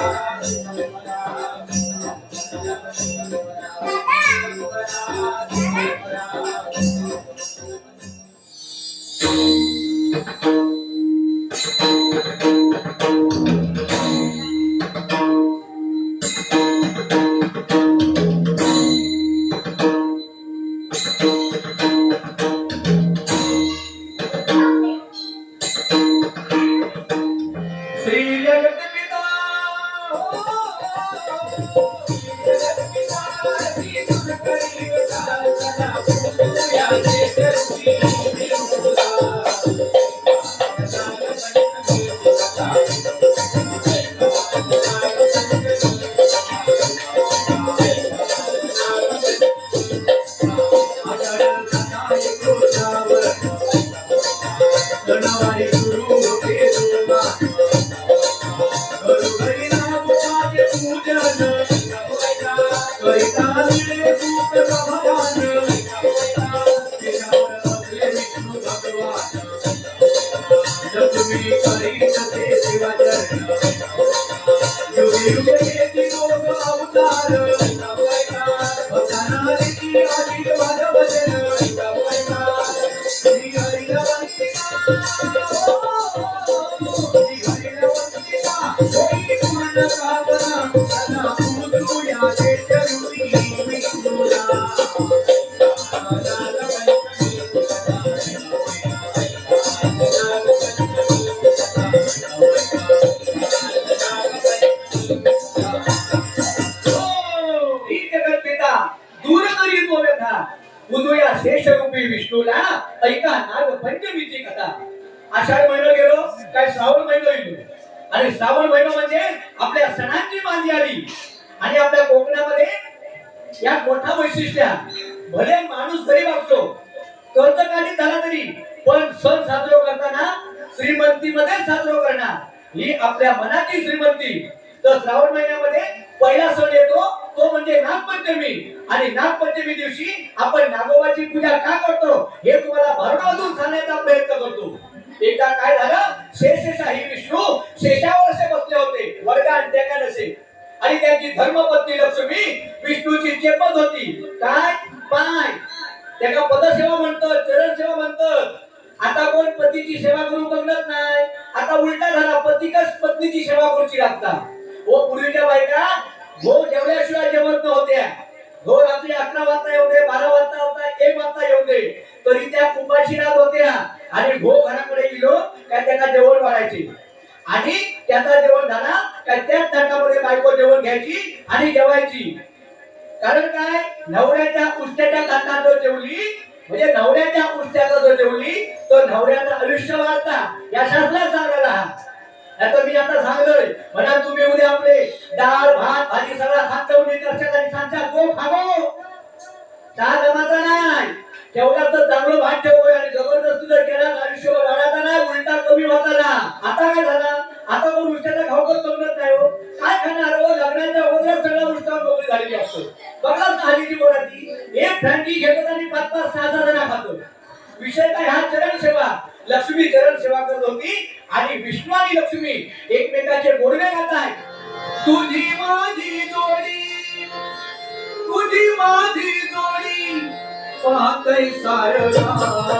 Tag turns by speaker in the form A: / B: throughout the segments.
A: Shri Hallelujah. काय श्रावण महिना येतो आणि श्रावण महिना म्हणजे आपल्या सणांची बांधी आली आणि आपल्या कोकणामध्ये या मोठा वैशिष्ट्य भले माणूस गरीब असतो कर्जकाली झाला तरी पण सण साजरा करताना श्रीमंतीमध्ये साजरा करणार. ही आपल्या मनाची श्रीमंती. तर श्रावण महिन्यामध्ये पहिला सण येतो तो म्हणजे नागपंचमी. आणि नागपंचमी दिवशी आपण नागोबाची पूजा का करतो हे तुम्हाला भरणातून सांगण्याचा प्रयत्न करतो. एकदा काय झालं? शेषशाही विष्णू शेषावर असे बसले होते. वर्गा अंत्याका नसे आणि त्यांची धर्मपत्नी लक्ष्मी विष्णूची चेपत होती. काय? पाय. त्याला पदसेवा म्हणतात चरण सेवा म्हणतात. आता कोण पतीची सेवा करू बघत नाही? आता उलटा झाला पतिकच पत्नीची सेवा करूची लागता? हो पूर्वीच्या बायका आणि भो घराकडे गेलो काय त्यांना जेवण वाढायचे आणि त्याचा जेवण झाला काय त्याच ताटामध्ये बायको जेवण घ्यायची आणि जेवायची. कारण काय? नवऱ्याच्या उष्ट्याच्या ताटात जर जेवली म्हणजे नवऱ्याच्या उष्ट्याचा जर जेवली तो नवऱ्याचं आयुष्य वाढता. या शास्त्रात सांगायला आता मी आता सांगलोय म्हणा तुम्ही उद्या आपले डाळ भात भाजी सगळा खात जाऊन दर्शक आणि सांगता गो खावो चहा जमाचा नाही. तेवढा तर चांगलं भात ठेव जबरदस्ती जर केला आयुष्यभर आयुष्य वाढायचा नाही उलटा कमी होता ना आता काय झाला? आता कोण उष्ट्याचा खाऊकच बघत नाही हो. काय खाणार हो? लग्नाच्या अगोदर सगळ्या उष्टावर नोकरी झालेली असतो. बघा हल्लीची बोलाची एक फ्रँकी घेतो आणि पाच पाच सहा सहा जणा खातो. विषय काय? हा चरण सेवा. लक्ष्मी चरण सेवा करत होती. आणि विष्णू आणि लक्ष्मी एकमेकाचे गोडवे खात आहेत. तुझी माझी जोडी. तुझी माझी जोडी. पाहतय सारगा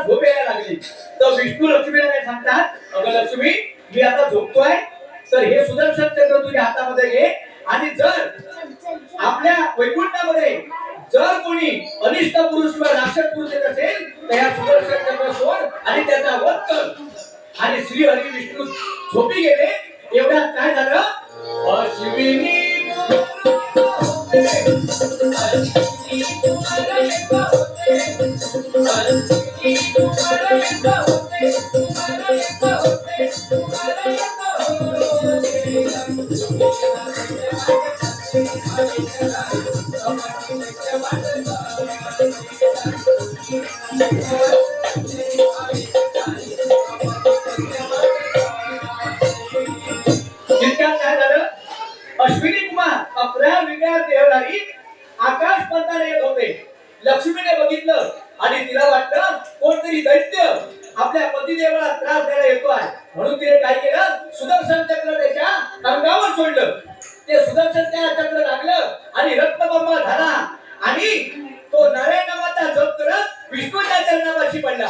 A: विष्णूला झोप यायला लागली. तर विष्णू लक्ष्मीला काय सांगतात अगं लक्ष्मी मी आता झोपतोय. तर हे सुदर्शन चक्र तुझ्या हातामध्ये घे आणि जर आपल्या वैकुंठामध्ये जर कोणी अनिष्ट पुरुष किंवा राक्षस पुरुष येत असेल तर या सुदर्शन चक्र सोड आणि त्याचा वध कर. आणि श्री हरी विष्णू झोपी गेले. अश्विनी
B: कुमार अकरा वेगळ्या देहधारी आकाश पंताने येत होते. लक्ष्मीने बघितलं आणि तिला वाटलं कोणतरी दैत्य आपल्या पतिदेवाला त्रास द्यायला येतोय. म्हणून तिने काय केलं? सुदर्शन चक्र त्याच्या अंगावर सोडलं. ते सुदर्शन त्या चक्र लागलं आणि रक्तबंबा झाला. आणि तो नारायण नामाचा जप करत विष्णूच्या चरणापाशी पडला.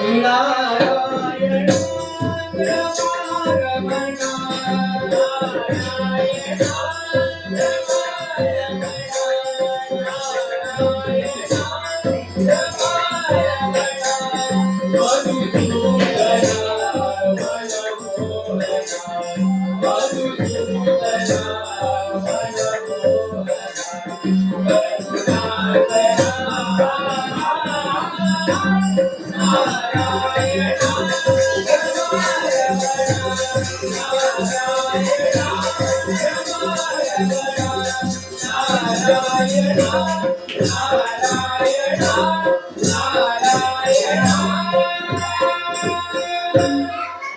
B: नारायण.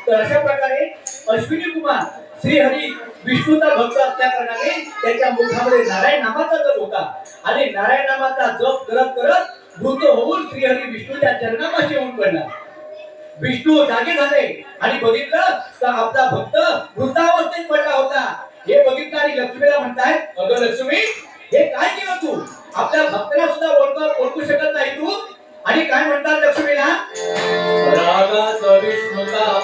B: तर अशा प्रकारे अश्विनी कुमार श्री हरी त्याच्या मुखामध्ये नारायण नामाचा जप होता. आणि नारायण नामाचा जप करत करत मृत होऊन श्रीहरी विष्णूच्या चरणापाशी येऊन पडला. विष्णू जागे झाले आणि बघितलं तर आपला भक्त वृद्धावस्थेत पडला होता. हे बघितलं आणि लक्ष्मीला म्हणताय अगं लक्ष्मी हे काय केलं तू? आपल्या भक्ताला सुद्धा ओळख ओळखू शकत नाही तू. आणि काय म्हणतात लक्ष्मीला? रागात विष्णुता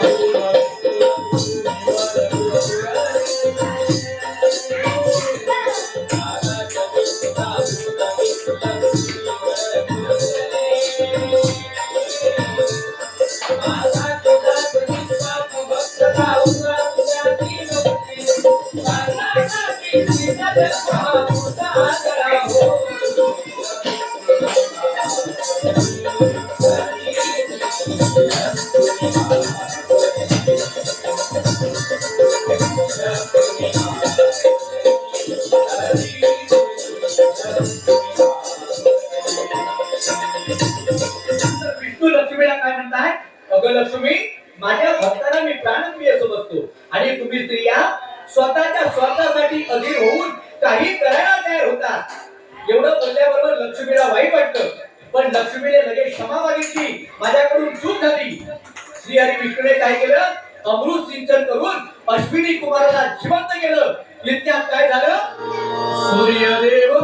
B: अगं लक्ष्मी माझ्या भक्ताला मी प्राणप्रिय समजतो. आणि तुम्ही स्त्रिया स्वतःच्या स्वार्थासाठी अधीर होऊन काही करायला तयार होतात एवढं बोलल्याबरोबर लक्ष्मीला वाईट वाटतं. पण लक्ष्मीने लगेच क्षमा मागितली. माझ्याकडून चूक झाली. श्रीहरी विष्णूने काय केलं? अमृत सिंचन करून अश्विनी कुमाराला जिवंत केलं. इतक्यात काय झालं? सूर्यदेव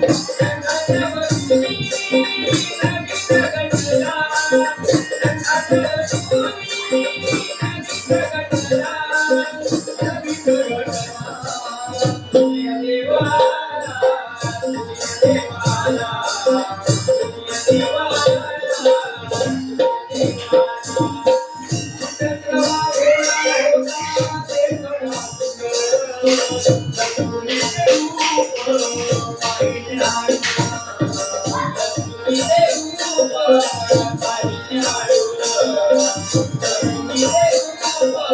B: Yes.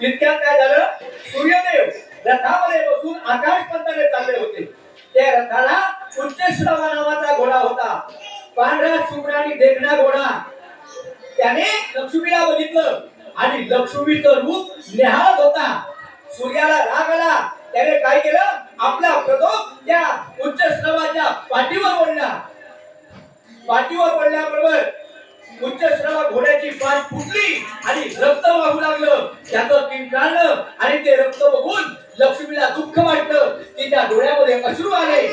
B: इतक्यात काय झालं? सूर्यदेव रथामध्ये बसून आकाश पंथाने चालले होते. त्या रथाला उच्चश्रवा नावाचा घोडा होता. पांढरा शुभ्र आणि देखणा घोडा. त्याने लक्ष्मीला बघितलं आणि लक्ष्मीचं रूप निहाळत होता. सूर्याला राग आला. त्याने काय केलं? आपला प्रदोष त्या उच्च श्रवाच्या पाठीवर ओढला पाठीवर पडल्याबरोबर
A: उच्चश्रवा घोड्याची पाठ फुटली आणि रक्त वाहू लागलं. त्याचं किंकाळलं आणि ते रक्त बघून लक्ष्मीला दुःख वाटलं तिच्या डोळ्यामध्ये अश्रू आले.